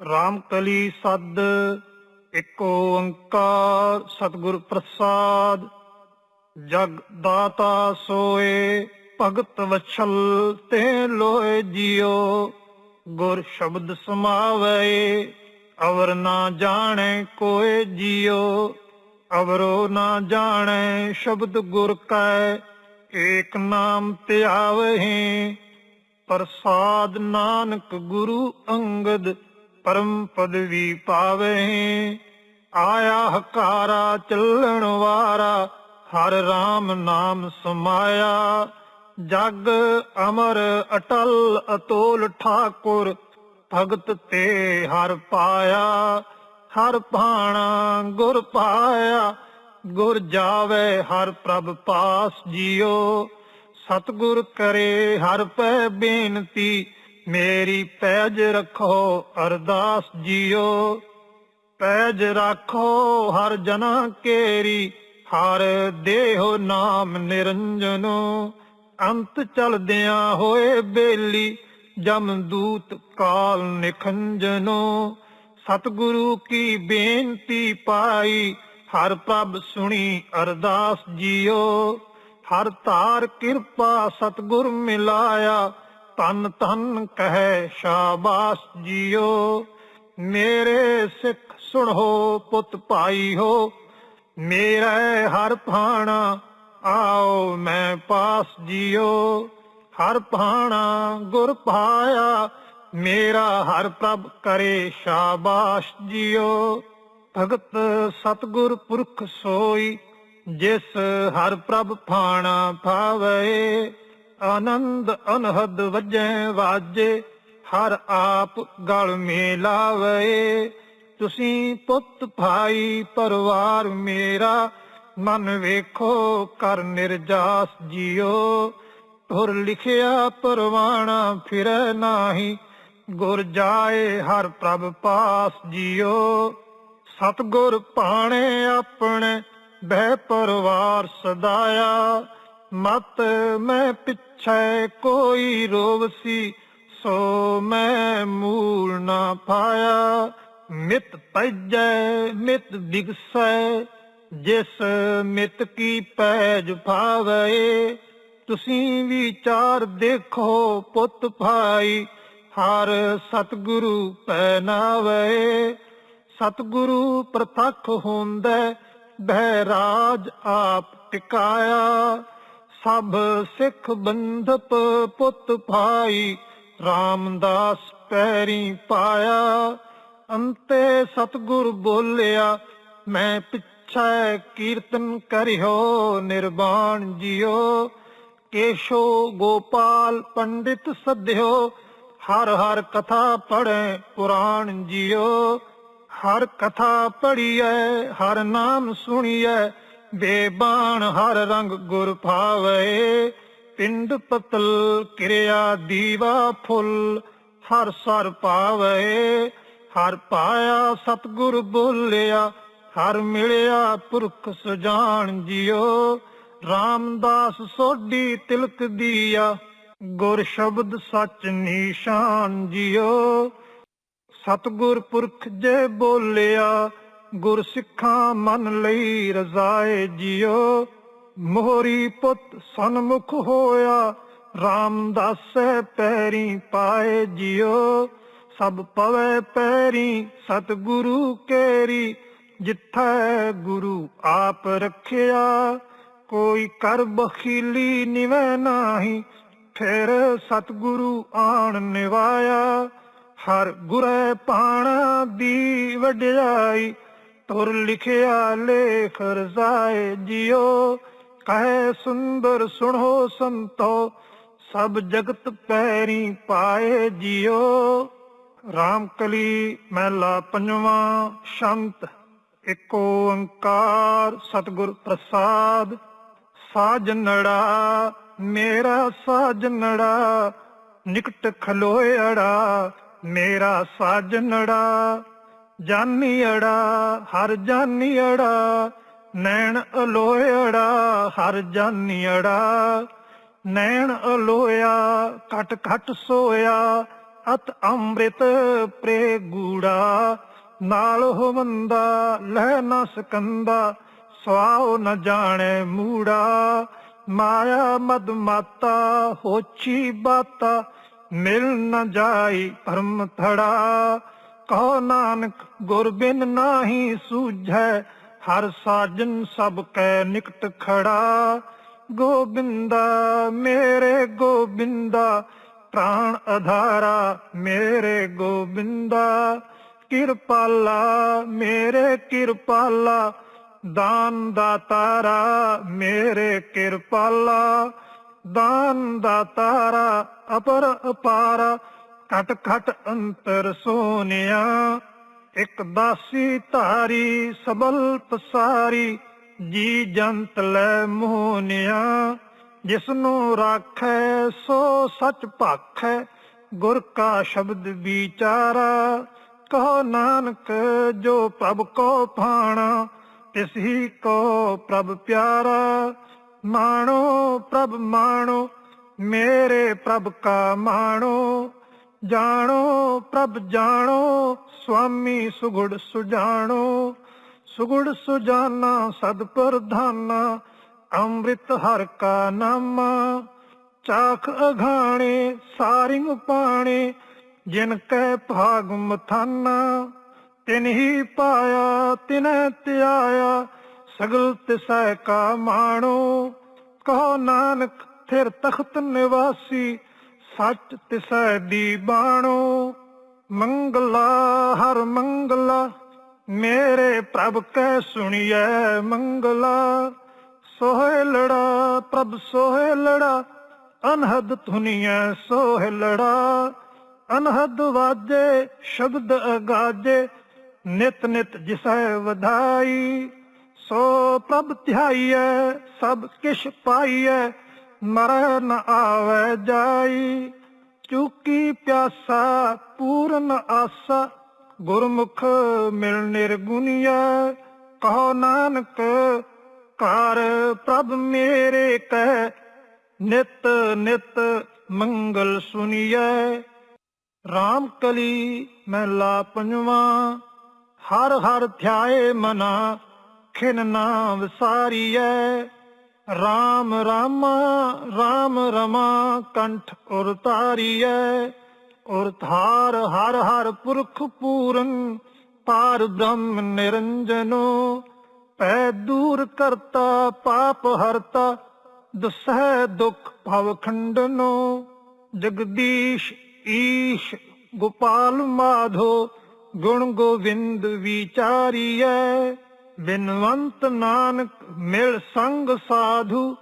ਰਾਮ ਕਲੀ ਸਦ, ਇੱਕ ਓੰਕਾਰ ਸਤਿਗੁਰ ਪ੍ਰਸਾਦ। ਜਗ ਦਾਤਾ ਸੋਏ, ਭਗਤ ਵਛਲ ਤੇ ਲੋਏ ਜਿਉ ਗੁਰ ਸ਼ਬਦ ਸਮਾਵੇ ਅਵਰ ਨਾ ਜਾਣੇ ਕੋਏ ਜਿਉ ਅਵਰੋ ਨਾ ਜਾਣੈ ਸ਼ਬਦ ਗੁਰ ਕੈ, ਏਕ ਨਾਮ ਧਿਆਵਹਿ। ਪ੍ਰਸਾਦ ਨਾਨਕ ਗੁਰੂ ਅੰਗਦ ਪਰਮ ਪਦਵੀ ਪਾਵੇ। ਆਇਆ ਹਕਾਰਾ, ਚੱਲਣ ਵਾਰਾ, ਹਰ RAM ਨਾਮ ਸਮਾਇਆ। ਜਗ ਅਮਰ, ਅਟਲ, ਅਤੋਲ ਠਾਕੁਰ, ਭਗਤ ਤੇ ਹਰ ਪਾਇਆ। ਹਰ ਪਾਣਾ ਗੁਰ ਪਾਇਆ, ਗੁਰ ਜਾਵੇ, ਹਰ ਪ੍ਰਭ ਪਾਸ ਜਿਉ ਸਤਿਗੁਰ ਕਰੇ ਹਰ ਪੈ ਬੇਨਤੀ ਮੇਰੀ ਪੈਜ ਰੱਖੋ, ਅਰਦਾਸ ਜੀਓ। ਪੈਜ ਰੱਖੋ ਹਰ ਜਨਾ ਕੇਰੀ, ਹਰ ਦੇਹੋ ਨਾਮ ਨਿਰੰਜਨੋ। ਅੰਤ ਚਲਦਿਆਂ ਹੋਏ ਬੇਲੀ ਜਮਦੂਤ ਕਾਲ ਨਿਖੰਜਨੋ। ਸਤਿਗੁਰੂ ਕੀ ਬੇਨਤੀ ਪਾਈ, ਹਰ ਪ੍ਰਭ ਸੁਣੀ ਅਰਦਾਸ ਜੀਓ। ਹਰ ਤਾਰ ਕਿਰਪਾ ਸਤਿਗੁਰ ਮਿਲਾਇਆ ਤਨ ਤਨ ਕਹੈ ਸ਼ਾਬਾਸ਼ ਜੀਓ, ਮੇਰੇ ਸਿੱਖ ਸੁਣੋ ਪੁੱਤ ਭਾਈ ਹੋ, ਮੇਰਾ ਹਰ ਭਾਣਾ ਆਓ ਮੈਂ ਪਾਸ ਜਿਉ ਹਰ ਭਾਣਾ ਗੁਰ ਪਾਇਆ ਮੇਰਾ ਹਰ ਪ੍ਰਭ ਕਰੇ ਸ਼ਾਬਾਸ਼ ਜੀਓ। ਭਗਤ ਸਤਗੁਰ ਪੁਰਖ ਸੋਈ, ਜਿਸ ਹਰ ਪ੍ਰਭ ਭਾਣਾ ਭਾਵੇ ਆਨੰਦ ਅਨਹਦ ਵਜੈ ਵਾਜੇ, ਹਰ ਆਪ ਗਲ ਮੇਲਾਵੇ। ਤੁਸੀਂ ਪੁੱਤ ਭਾਈ ਪਰਿਵਾਰ ਮੇਰਾ, ਮਨ ਵੇਖੋ ਕਰ ਨਿਰਜਾਸ ਜਿਉ ਤੁਰ ਲਿਖਿਆ ਪਰਵਾਣਾ ਫਿਰੈ ਨਾਹੀ, ਗੁਰ ਜਾਏ ਹਰ ਪ੍ਰਭ ਪਾਸ ਜਿਉ ਸਤਗੁਰ ਪਾਣੇ ਆਪਣੇ, ਬਹਿ ਪਰਵਾਰ ਸਦਾਇਆ। ਮਤ ਮੈਂ ਪਿੱਛੇ ਕੋਈ ਰੋਵਸੀ ਸੋ ਮੈਂ ਮੂਲ ਨਾ ਪਾਇਆ। ਮਿਤ ਪੈਜੈ ਮਿਤ ਵਿਗਸੈ, ਜਿਸ ਮਿਤ ਕੀ ਪੈਜ ਭਾਵੇ ਤੁਸੀਂ ਵਿਚਾਰ ਦੇਖੋ ਪੁੱਤ ਭਾਈ, ਹਰ ਸਤਿਗੁਰੂ ਪੈ ਨਾਵੇ ਸਤਿਗੁਰੂ ਪ੍ਰਤੱਖ ਹੁੰਦਾ, ਬਹਿਰਾਜ ਆਪ ਟਿਕਾਇਆ। ਸਭ ਸਿੱਖ ਬੰਧਪ ਪੁੱਤ ਭਾਈ, ਰਾਮਦਾਸ ਪੈਰੀ ਪਾਇਆ। ਅੰਤੇ ਸਤਿਗੁਰ ਬੋਲਿਆ, ਮੈਂ ਪਿਛੈ ਕੀਰਤਨ ਕਰਿਓ, ਨਿਰਵਾਣ ਜਿਓ। ਕੇਸ਼ੋ ਗੋਪਾਲ ਪੰਡਿਤ ਸਧਿਓ ਹਰ ਹਰ ਕਥਾ ਪੜੈ ਪੁਰਾਣ ਜਿਓ। ਹਰ ਕਥਾ ਪੜੀਐ ਹਰ ਨਾਮ ਸੁਣੀਐ ਬੇਬਾਨ ਹਰ ਰੰਗ ਗੁਰ ਭਾਵੇ, ਪਿੰਡ ਪਤਲ ਕਿਰਿਆ ਦੀਵਾ ਫੁੱਲ, ਹਰ ਸਰ ਪਾਵੇ, ਹਰ ਪਾਇਆ ਸਤਗੁਰ ਬੋਲਿਆ, ਹਰ ਮਿਲਿਆ ਪੁਰਖ ਸੁਜਾਨ ਜਿਉ, ਰਾਮਦਾਸ ਸੋਢੀ ਤਿਲਕ ਦੀਆ, ਗੁਰ ਸ਼ਬਦ ਸੱਚ ਨਿਸ਼ਾਨ ਜਿਉ, ਸਤਗੁਰ ਪੁਰਖ ਜੇ ਬੋਲਿਆ ਗੁਰ ਸਿੱਖਾਂ ਮਨ ਲਈ ਰਜ਼ਾਏ ਜਿਉ ਮੋਹਰੀ ਪੁੱਤ ਸਨਮੁਖ ਹੋਇਆ, ਰਾਮਦਾਸੈ ਪੈਰੀ ਪਾਏ ਜਿਉ ਸਭ ਪਵੇ ਪੈਰੀ ਸਤਗੁਰੂ ਕੇਰੀ, ਜਿੱਥੈ ਗੁਰੂ ਆਪ ਰੱਖਿਆ। ਕੋਈ ਕਰ ਬਖੀਲੀ ਨਿਵੈ ਨਾਹੀ, ਫਿਰ ਸਤਗੁਰੂ ਆਣ ਨਿਵਾਇਆ। ਹਰ ਗੁਰੈ ਪਾਣਾ ਦੀ ਵਡਿਆਈ ਤੁਰ ਲਿਖਿਆ ਲੇਖ ਰਜ਼ਾਏ ਜਿਓ, ਕਹੇ ਸੁੰਦਰ ਸੁਣੋ ਸੰਤੋ, ਸਭ ਜਗਤ ਪੈਰੀ ਪਾਏ ਜਿਓ। ਰਾਮ ਕਲੀ ਮਹਿਲਾ ਪੰਜਵਾਂ, ਸ਼ੰਤ ਏਕ ਓੰਕਾਰ, ਸਤਿਗੁਰ ਪ੍ਰਸਾਦ। ਸਾਜਨੜਾ ਮੇਰਾ ਸਾਜਨੜਾ ਨਿਕਟ ਖਲੋਇੜਾ ਮੇਰਾ ਸਾਜਨੜਾ ਜਾਨੀੜਾ ਹਰ ਜਾਨੀੜਾ ਨੈਣ ਅਲੋਇੜਾ ਹਰ ਜਾਨੀ ਅੜਾ। ਨੈਣ ਅਲੋਇਆ, ਘਟ ਘਟ ਸੋਇਆ, ਅਤ ਅੰਮ੍ਰਿਤ ਪ੍ਰੇ ਗੂੜਾ। ਨਾਲ ਹੋਵੰਦਾ ਲਹਿ ਨਾ ਸਕੰਦਾ, ਸਵਾਉ ਨ ਜਾਣੇ ਮੂੜਾ। ਮਾਇਆ ਮਦ ਮਾਤਾ ਹੋਛੀ ਬਾਤਾ, ਮਿਲ ਨ ਜਾਈ ਭਰਮ ਥੜਾ ਕਹੋ ਨਾਨਕ ਗੁਰ ਬਿਨ ਨਾਹੀ ਸੂਝੈ, ਹਰ ਸਾਜਨ ਸਭ ਕੈ ਨਿਕਟ ਖੜਾ। ਗੋਬਿੰਦਾ, ਮੇਰੇ ਗੋਬਿੰਦਾ, ਪ੍ਰਾਣ ਅਧਾਰਾ ਮੇਰੇ ਗੋਬਿੰਦਾ। ਕਿਰਪਾਲਾ, ਮੇਰੇ ਕਿਰਪਾਲਾ, ਦਾਨ ਦਾਤਾਰਾ ਮੇਰੇ ਕਿਰਪਾਲਾ। ਦਾਨ ਦਾਤਾਰਾ, ਅਪਰ ਅਪਾਰਾ ਘਟ ਘਟ ਅੰਤਰ ਸੋਨਿਆ। ਇਕ ਦਾਸੀ ਧਾਰੀ ਸਬਲ ਪਸਾਰੀ, ਜੀ ਜੰਤ ਲੈ ਮੋਹਨਿਆ ਜਿਸ ਨੂੰ ਰਾਖੈ ਸੋ ਸਚ ਭਾਖੈ, ਗੁਰ ਕਾ ਸ਼ਬਦ ਵਿਚਾਰਾ। ਕਹੋ ਨਾਨਕ ਜੋ ਪ੍ਰਭ ਕੋ ਭਾਣਾ, ਤਿਸ ਹੀ ਕੋ ਪ੍ਰਭ ਪਿਆਰਾ। ਮਾਣੋ ਪ੍ਰਭ ਮਾਣੋ, ਮੇਰੇ ਪ੍ਰਭ ਕਾ ਮਾਣੋ। ਜਾਣੋ, ਪ੍ਰਭ ਜਾਣੋ ਸੁਆਮੀ ਸੁਗੜ ਸੁਜਾਣੋ। ਸੁਗੜ ਸੁਜਾਨਾ, ਸਦ ਪ੍ਰਧਾਨਾ, ਅੰਮ੍ਰਿਤ ਹਰ ਕਾ ਨਾਮਾ। ਚਾਖ ਅਘਾਣੇ, ਸਾਰਿੰਗ ਪਾਣੇ, ਜਿਨ ਕੈ ਭਾਗ ਮਥਾਨਾ। ਤਿਨ ਹੀ ਪਾਇਆ, ਤਿਨੈ ਧਿਆਇਆ ਸਗਲ ਤਿਸੈ ਕਾ ਮਾਣੋ। ਕਹੋ ਨਾਨਕ, ਥਿਰ ਤਖਤ ਨਿਵਾਸੀ ਸੱਚ ਤਿਸੈ ਦੀ ਬਾਣੋ, ਮੰਗਲਾ, ਹਰ ਮੰਗਲਾ। ਮੇਰੇ ਪ੍ਰਭ ਕੈ ਸੁਣੀਐ ਮੰਗਲਾ। ਸੋਹਿਲੜਾ ਪ੍ਰਭ ਸੋਹਿਲੜਾ ਅਨਹਦ ਧੁਨੀਐ ਸੋਹਿਲੜਾ ਅਨਹਦ ਵਾਜੇ, ਸ਼ਬਦ ਅਗਾਜੇ, ਨਿਤ ਨਿਤ ਜਿਸੈ ਵਧਾਈ। ਸੋ ਪ੍ਰਭ ਧਿਆਈਐ, ਸਭ ਕਿਛ ਪਾਈਐ ਮਰਨ ਨ ਆਵੈ ਜਾਈ। ਚੁੱਕੀ ਪਿਆਸਾ ਪੂਰਨ ਆਸਾ, ਗੁਰਮੁਖ ਮਿਲ ਨਿਰਗੁਣੀਐ। ਕਹੋ ਨਾਨਕ ਕਰ ਪ੍ਰਭ ਮੇਰੇ ਕਹਿ ਨਿਤ ਨਿਤ ਮੰਗਲ ਸੁਣੀਐ ਰਾਮ ਕਲੀ ਮਹਿਲਾ ਪੰਜਵਾਂ, ਹਰ ਹਰ ਧਿਆਏ ਮਨਾ, ਖਿਨ ਨਾ ਵਿਸਾਰੀਐ। ਰਾਮ ਰਾਮਾ, ਰਾਮ ਰਮਾ, ਕੰਠ ਉਰ ਤਾਰੀਐ ਉਰ ਧਾਰ ਹਰ ਹਰ ਪੁਰਖ ਪੂਰਨ, ਪਾਰ ਬ੍ਰਹਮ ਨਿਰੰਜਨੋ, ਪੈ ਦੂਰ ਕਰਤਾ ਪਾਪ ਹਰਤਾ, ਦੁਸਹਿ ਦੁਖ ਭਵ ਖੰਡਨੋ, ਜਗਦੀਸ਼ ਈਸ਼ ਗੋਪਾਲ ਮਾਧੋ, ਗੁਣ ਗੋਵਿੰਦ ਵਿਚਾਰੀਐ ਬਿਨਵੰਤ ਨਾਨਕ ਮਿਲ ਸੰਗ ਸਾਧੂ,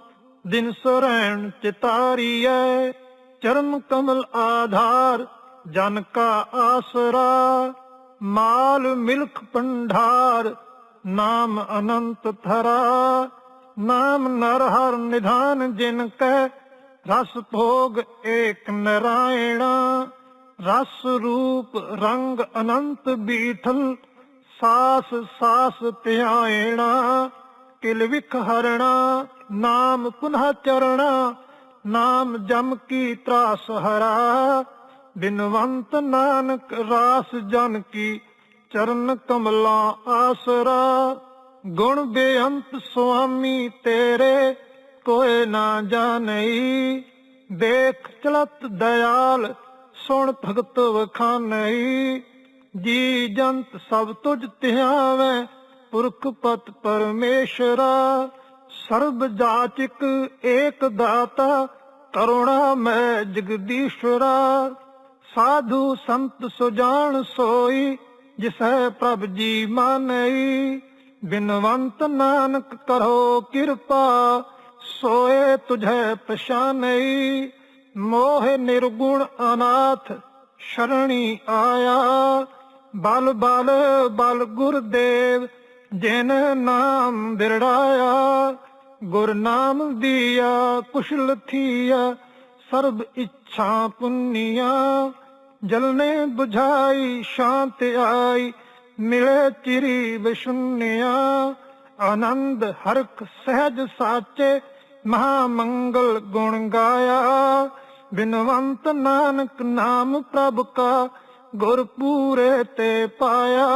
ਦਿਨ ਸਰੈਣ ਚਿਤਾਰੀਐ। ਚਰਨ ਕਮਲ ਆਧਾਰ, ਜਨ ਕਾ ਆਸਰਾ। ਮਾਲ ਮਿਲਖ ਪੰਢਾਰ ਨਾਮ ਅਨੰਤ ਥਰਾ ਨਾਮ ਨਰ ਹਰ ਨਿਧਾਨ ਜਿਨ ਕੈ, ਰਸ ਭੋਗ ਏਕ ਨਰਾਇਣਾ। ਰਸ ਰੂਪ ਰੰਗ ਅਨੰਤ ਬੀਠਲ ਸਾਸ ਸਾਸ ਧਿਆਇਣਾ ਕਿਲ ਵਿਖ ਹਰਣਾ, ਨਾਮ ਪੁਨਹ ਚਰਣਾ, ਨਾਮ ਜਮ ਕੀ ਤਰਾਸ ਹਰਾ। ਬਿਨਵੰਤ ਨਾਨਕ ਰਾਸ ਜਨ ਕੀ ਚਰਨ ਕਮਲਾ ਆਸਰਾ। ਗੁਣ ਬੇਅੰਤ ਸੁਆਮੀ ਤੇਰੇ ਕੋਏ ਨਾ ਜਾਣਈ। ਦੇਖ ਚਲਤ ਦਇਆਲ, ਸੁਣ ਭਗਤ ਵਖਾਨਈ। ਜੀ ਜੰਤ ਸਭ ਤੁਝ ਧਿਆਵੈ, ਪੁਰਖ ਪਤ ਪਰਮੇਸ਼ਰਾ। ਸਰਬ ਜਾਚਿਕ ਏਕ ਦਾਤਾ ਕਰੁਣਾ ਮੈਂ ਜਗਦੀਸ਼ਰਾ। ਸਾਧੂ ਸੰਤ ਸੁਜਾਨ ਸੋਈ, ਜਿਸੈ ਪ੍ਰਭ ਜੀ ਮਾਨਈ। ਬਿਨਵੰਤ ਨਾਨਕ ਕਰੋ ਕਿਰਪਾ, ਸੋਏ ਤੁਝੈ ਪਛਾਨਈ। ਮੋਹ ਨਿਰਗੁਣ ਅਨਾਥ, ਸ਼ਰਣੀ ਆਇਆ। ਬਲ ਬਲ ਬਲ ਗੁਰਦੇਵ, ਜਿਨ ਨਾਮ ਬਿਰੜਾਇਆ, ਗੁਰ ਨਾਮ ਦੀਆ ਕੁਸ਼ਲ ਥੀਆ, ਸਰਬ ਇੱਛਾ ਪੁੰਨੀਆ ਜਲਨੇ 부ਝਾਈ ਸ਼ਾਂਤ ਆਈ, ਮਿਲੇ ਚਿਰੀ ਵਿਸ਼ੁੰਨਿਆ ਆਨੰਦ ਹਰਕ ਸਹਿਜ ਸਾਚੇ ਮਹਾ ਮੰਗਲ ਗੁਣ ਗਾਇਆ। ਬਿਨਵੰਤ ਨਾਨਕ ਨਾਮ ਪ੍ਰਭ ਕਾ ਗੁਰ ਪੂਰੇ ਤੇ ਪਾਇਆ।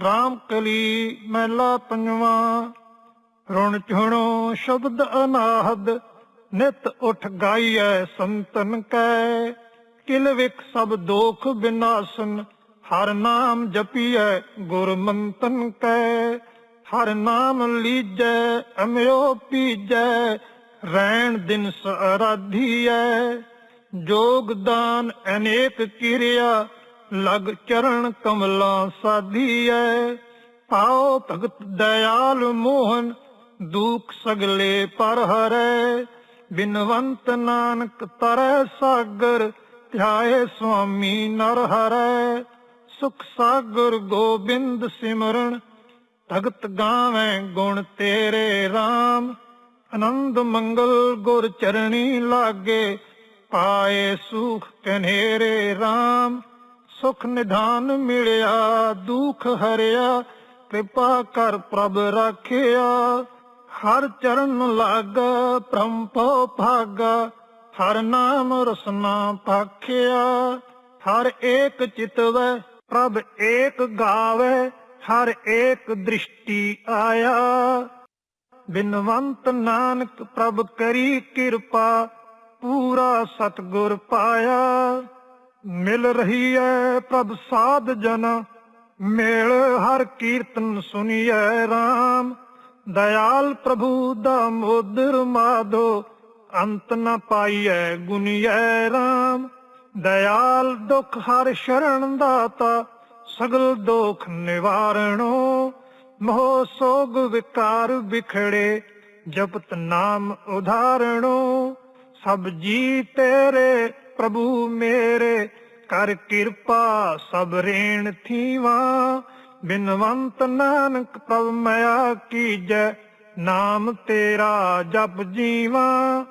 RAM ਕਲੀ ਮਹਿਲਾ ਪੰਜਵਾ। ਰੁਣ ਝੁਣੋ ਸ਼ਬਦ ਅਨਾਹਦ, ਨਿਤ ਉਠ ਗਾਈਐ ਸੰਤਨ ਕੈ। ਕਿਲ ਵਿਕ ਸਭ ਦੋਖ ਬਿਨਾਸਨ, ਹਰ ਨਾਮ ਜਪੀਐ ਗੁਰ ਮੰਤਨ ਕੈ। ਹਰ ਨਾਮ ਲੀਜੈ, ਅਮਿਓ ਪੀਜੈ, ਰੈਣ ਦਿਨ ਸਰਾਧੀਐ ਜੋਗਦਾਨ ਅਨੇਕ ਕਿਰਿਆ, ਲਗ ਚਰਨ ਕਮਲਾਂ ਸਾਧੀਐ ਆਓ ਭਗਤ ਦਇਆਲ ਮੋਹਨ, ਦੁਖ ਸਗਲੇ ਪਰ ਹਰੈ। ਬਿਨਵੰਤ ਨਾਨਕ ਤਰੈ ਸਾਗਰ, ਧਿਆਏ ਸੁਆਮੀ ਨਰ ਹਰੈ। ਸੁਖ ਸਾਗਰ ਗੋਬਿੰਦ ਸਿਮਰਨ, ਭਗਤ ਗਾਵੇਂ ਗੁਣ ਤੇਰੇ RAM ਆਨੰਦ ਮੰਗਲ ਗੁਰ ਚਰਣੀ ਲਾਗੇ ਪਾਏ ਸੁਖ ਕਨੇਰੇ RAM ਸੁਖ ਨਿਧਾਨ ਮਿਲਿਆ, ਦੁਖ ਹਰਿਆ, ਕਿਰਪਾ ਕਰ ਪ੍ਰਭ ਰਾਖਿਆ। ਹਰ ਚਰਨ ਲਾਗਾ ਪ੍ਰੰਪੋ ਭਾਗਾ, ਹਰ ਨਾਮ ਰਸਨਾ ਪਾਖਿਆ। ਹਰ ਏਕ ਚਿਤਵੈ ਪ੍ਰਭ ਏਕ ਗਾਵੇ, ਹਰ ਏਕ ਦ੍ਰਿਸ਼ਟੀ ਆਇਆ। ਬਿਨਵੰਤ ਨਾਨਕ ਪ੍ਰਭ ਕਰੀ ਕਿਰਪਾ ਪੂਰਾ ਸਤਗੁਰ ਪਾਇਆ। ਮਿਲ ਰਹੀ ਐ ਪ੍ਰਭ ਸਾਧ ਜਨ। ਮੇਲ ਹਰ ਕੀਰਤਨ ਸੁਣੀਐ RAM ਦਇਆਲ ਪ੍ਰਭੂ ਦਾ ਮੋਦਰ ਮਾਧੋ ਅੰਤ ਨ ਪਾਈਐ ਗੁਨੀਐ RAM ਦਇਆਲ ਦੁਖ ਹਰ ਸ਼ਰਨ ਦਾਤਾ। ਸਗਲ ਦੋਖ ਨਿਵਾਰਣੋ। ਮੋਹ ਸੋਗ ਵਿਕਾਰ ਵਿਖੜੇ। ਜਪਤ ਨਾਮ ਉਧਾਰਣੋ। ਸਭ ਜੀ ਤੇਰੇ, ਪ੍ਰਭੂ ਮੇਰੇ, ਕਰ ਕਿਰਪਾ ਸਭ ਰੇਣ ਥੀਵਾ। ਬਿਨਵੰਤ ਨਾਨਕ ਪ੍ਰਭ ਮਇਆ ਕੀਜੈ, ਨਾਮ ਤੇਰਾ ਜਪ ਜੀਵਾ।